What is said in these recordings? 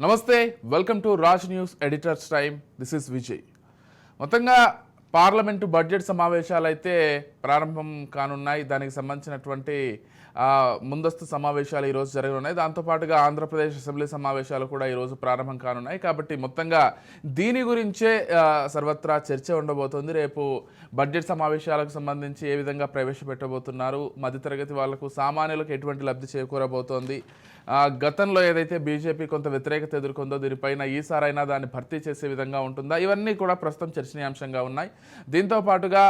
నమస్తే welcome to Raj news editors time this is Vijay మొత్తంగా parliament budget సమావేశాలు అయితే ప్రారంభం కానున్నాయి. దానికి సంబంధించినటువంటి ముందస్తు సమావేశాలు ఈరోజు జరగనున్నాయి. దాంతోపాటుగా ఆంధ్రప్రదేశ్ అసెంబ్లీ సమావేశాలు కూడా ఈరోజు ప్రారంభం కానున్నాయి. కాబట్టి మొత్తంగా దీని గురించే సర్వత్రా చర్చ ఉండబోతోంది. రేపు బడ్జెట్ సమావేశాలకు సంబంధించి ఏ విధంగా ప్రవేశపెట్టబోతున్నారు మధ్యతరగతి వాళ్ళకు సామాన్యులకు ఎటువంటి లబ్ధి చేకూరబోతోంది గతంలో ఏదైతే బీజేపీ కొంత వ్యతిరేకత ఎదుర్కొందో దీనిపైన ఈసారైనా దాన్ని భర్తీ చేసే విధంగా ఉంటుందా? ఇవన్నీ కూడా ప్రస్తుతం చర్చనీయాంశంగా ఉన్నాయి. దీంతో పాటుగా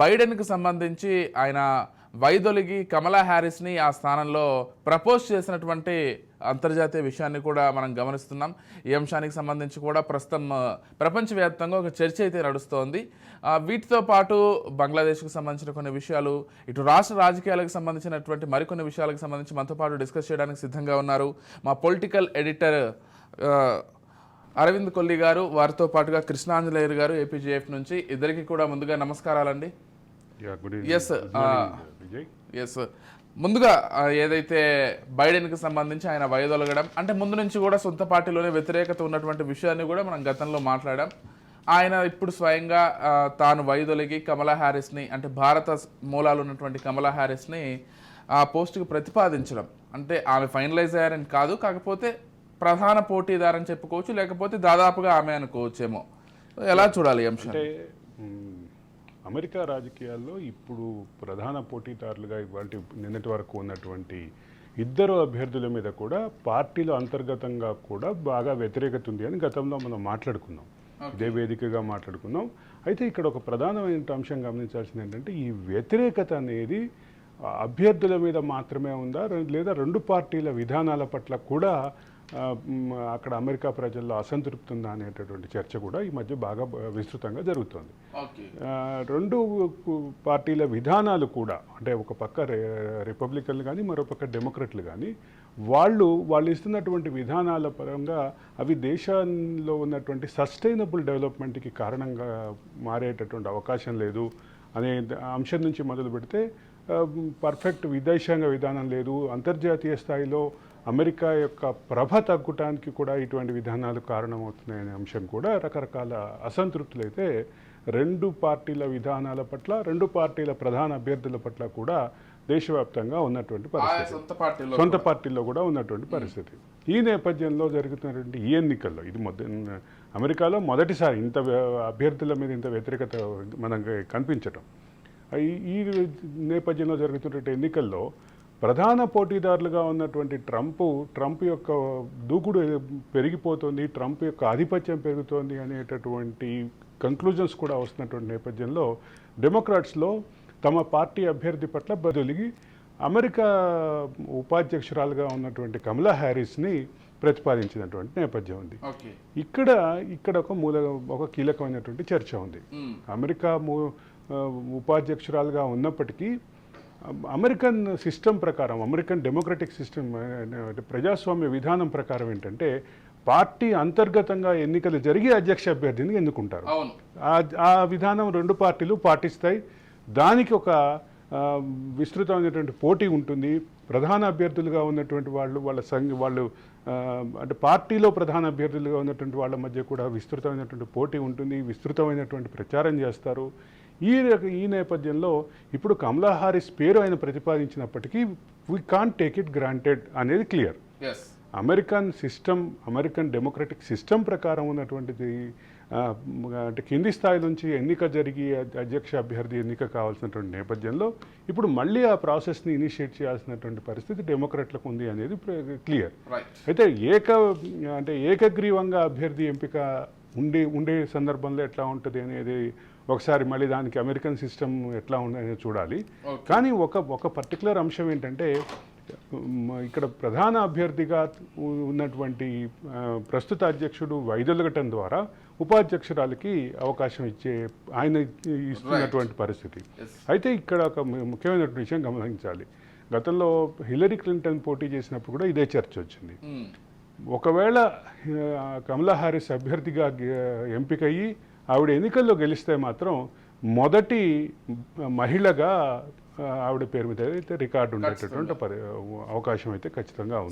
బైడెన్కి సంబంధించి ఆయన వైదొలిగి కమలా హ్యారిస్ని ఆ స్థానంలో ప్రపోజ్ చేసినటువంటి అంతర్జాతీయ విషయాన్ని కూడా మనం గమనిస్తున్నాం. ఈ అంశానికి సంబంధించి కూడా ప్రస్తుతం ప్రపంచవ్యాప్తంగా ఒక చర్చ అయితే నడుస్తోంది. వీటితో పాటు బంగ్లాదేశ్కు సంబంధించిన కొన్ని విషయాలు ఇటు రాష్ట్ర రాజకీయాలకు సంబంధించినటువంటి మరికొన్ని విషయాలకు సంబంధించి మనతో పాటు డిస్కస్ చేయడానికి సిద్ధంగా ఉన్నారు మా పొలిటికల్ ఎడిటర్ అరవింద్ కొల్లి గారు వారితో పాటుగా కృష్ణాంజనేయులు గారు ఏపీజేఎఫ్ నుంచి ఇద్దరికి కూడా ముందుగా నమస్కారాలండి. Yes, ఈవినింగ్ uh, ఎస్ ముందుగా ఏదైతే బైడెన్కి సంబంధించి ఆయన వయదొలగడం అంటే ముందు నుంచి కూడా సొంత పార్టీలోనే వ్యతిరేకత ఉన్నటువంటి విషయాన్ని కూడా మనం గతంలో మాట్లాడాం. ఆయన ఇప్పుడు స్వయంగా తాను వైదొలిగి కమలా హ్యారిస్ని అంటే భారత మూలాలు ఉన్నటువంటి కమలా హ్యారిస్ని ఆ పోస్టుకి ప్రతిపాదించడం. అంటే ఆమె ఫైనలైజ్ అయ్యారని కాదు కాకపోతే ప్రధాన పోటీదారని చెప్పుకోవచ్చు లేకపోతే దాదాపుగా ఆమె అనుకోవచ్చేమో. ఎలా చూడాలి అంశం అమెరికా రాజకీయాల్లో ఇప్పుడు ప్రధాన పోటీదారులుగా ఇవాళ నిన్నటి వరకు ఉన్నటువంటి ఇద్దరు అభ్యర్థుల మీద కూడా పార్టీల అంతర్గతంగా కూడా బాగా వ్యతిరేకత ఉంది అని గతంలో మనం మాట్లాడుకున్నాం. ఇదే వేదికగా మాట్లాడుకున్నాం. అయితే ఇక్కడ ఒక ప్రధానమైన అంశం గమనించాల్సింది ఏంటంటే ఈ వ్యతిరేకత అనేది అభ్యర్థుల మీద మాత్రమే ఉందా లేదా రెండు పార్టీల విధానాల పట్ల కూడా అక్కడ అమెరికా ప్రజల్లో అసంతృప్తి ఉందా అనేటటువంటి చర్చ కూడా ఈ మధ్య బాగా విస్తృతంగా జరుగుతోంది. రెండు పార్టీల విధానాలు కూడా అంటే ఒక పక్క రే- రిపబ్లికన్లు కానీ మరో పక్క డెమోక్రట్లు కానీ వాళ్ళు వాళ్ళు ఇస్తున్నటువంటి విధానాల పరంగా అవి దేశంలో ఉన్నటువంటి సస్టైనబుల్ డెవలప్మెంట్కి కారణంగా మారేటటువంటి అవకాశం లేదు అనే అంశం నుంచి మొదలు పెడితే పర్ఫెక్ట్ విదేశాంగ విధానం లేదు అంతర్జాతీయ స్థాయిలో అమెరికా యొక్క ప్రభ తగ్గటానికి కూడా ఇటువంటి విధానాలు కారణమవుతున్నాయనే అంశం కూడా రకరకాల అసంతృప్తులు అయితే రెండు పార్టీల విధానాల పట్ల రెండు పార్టీల ప్రధాన అభ్యర్థుల పట్ల కూడా దేశవ్యాప్తంగా ఉన్నటువంటి పరిస్థితి. సొంత పార్టీలో సొంత పార్టీల్లో కూడా ఉన్నటువంటి పరిస్థితి. ఈ నేపథ్యంలో జరుగుతున్నటువంటి ఈ ఎన్నికల్లో ఇది మొద అమెరికాలో మొదటిసారి ఇంత అభ్యర్థుల మీద ఇంత వ్యతిరేకత మనకు కనిపించటం. ఈ- ఈ నేపథ్యంలో జరుగుతున్నటువంటి ఎన్నికల్లో ప్రధాన పోటీదారులుగా ఉన్నటువంటి ట్రంప్ ట్రంప్ యొక్క దూకుడు పెరిగిపోతుంది ట్రంప్ యొక్క ఆధిపత్యం పెరుగుతోంది అనేటటువంటి కంక్లూజన్స్ కూడా వస్తున్నటువంటి నేపథ్యంలో డెమోక్రాట్స్లో తమ పార్టీ అభ్యర్థి పట్ల బదులిగి అమెరికా ఉపాధ్యక్షురాలుగా ఉన్నటువంటి కమలా హ్యారిస్ని ప్రతిపాదించినటువంటి నేపథ్యం ఉంది. ఇక్కడ ఇక్కడ ఒక మూల ఒక కీలకమైనటువంటి చర్చ ఉంది. అమెరికా ఉపాధ్యక్షురాలుగా ఉన్నప్పటికీ అమెరికన్ సిస్టమ్ ప్రకారం అమెరికన్ డెమోక్రటిక్ సిస్టమ్ ప్రజాస్వామ్య విధానం ప్రకారం ఏంటంటే పార్టీ అంతర్గతంగా ఎన్నికలు జరిగి అధ్యక్ష అభ్యర్థిని ఎన్నుకుంటారు. ఆ- విధానం రెండు పార్టీలు పాటిస్తాయి. దానికి ఒక విస్తృతమైనటువంటి పోటీ ఉంటుంది. ప్రధాన అభ్యర్థులుగా ఉన్నటువంటి వాళ్ళు వాళ్ళ సంఘ వాళ్ళు అంటే పార్టీలో ప్రధాన అభ్యర్థులుగా ఉన్నటువంటి వాళ్ళ మధ్య కూడా విస్తృతమైనటువంటి పోటీ ఉంటుంది. విస్తృతమైనటువంటి ప్రచారం చేస్తారు. ఈ ఈ నేపథ్యంలో ఇప్పుడు కమలా హారిస్ పేరు ఆయన ప్రతిపాదించినప్పటికీ we can't take it granted అనేది clear. American system American democratic system ప్రకారం ఉన్నటువంటిది అంటే కింది స్థాయి నుంచి ఎన్నిక జరిగి అధ్- అధ్యక్ష అభ్యర్థి ఎన్నిక కావాల్సినటువంటి నేపథ్యంలో ఇప్పుడు మళ్ళీ ఆ ప్రాసెస్ని ఇనిషియేట్ చేయాల్సినటువంటి పరిస్థితి డెమోక్రట్లకు ఉంది అనేది క్లియర్. అయితే ఏక అంటే ఏకగ్రీవంగా అభ్యర్థి ఎంపిక ఉండే ఉండే సందర్భంలో ఎట్లా ఉంటుంది అనేది ఒకసారి మళ్ళీ దానికి అమెరికన్ సిస్టమ్ ఎట్లా ఉందనేది చూడాలి. కానీ ఒక ఒక పర్టికులర్ అంశం ఏంటంటే ఇక్కడ ప్రధాన అభ్యర్థిగా ఉన్నటువంటి ప్రస్తుత అధ్యక్షుడు వైదొలగటం ద్వారా ఉపాధ్యక్షురాలకి అవకాశం ఇచ్చే ఆయన ఇస్తున్నటువంటి పరిస్థితి. అయితే ఇక్కడ ఒక ముఖ్యమైనటువంటి విషయం గమనించాలి. గతంలో హిల్లరీ క్లింటన్ పోటీ చేసినప్పుడు కూడా ఇదే చర్చ వచ్చింది. ఒకవేళ ఆ, కమలా హారిస్ అభ్యర్థిగా ఎంపికయ్యి ఆవిడ ఎన్నికల్లో గెలిస్తే మాత్రం మొదటి మహిళగా ఆవిడ పేరు మీద అయితే రికార్డు ఉండేటటువంటి పరి అవకాశం అయితే ఖచ్చితంగా ఉంది.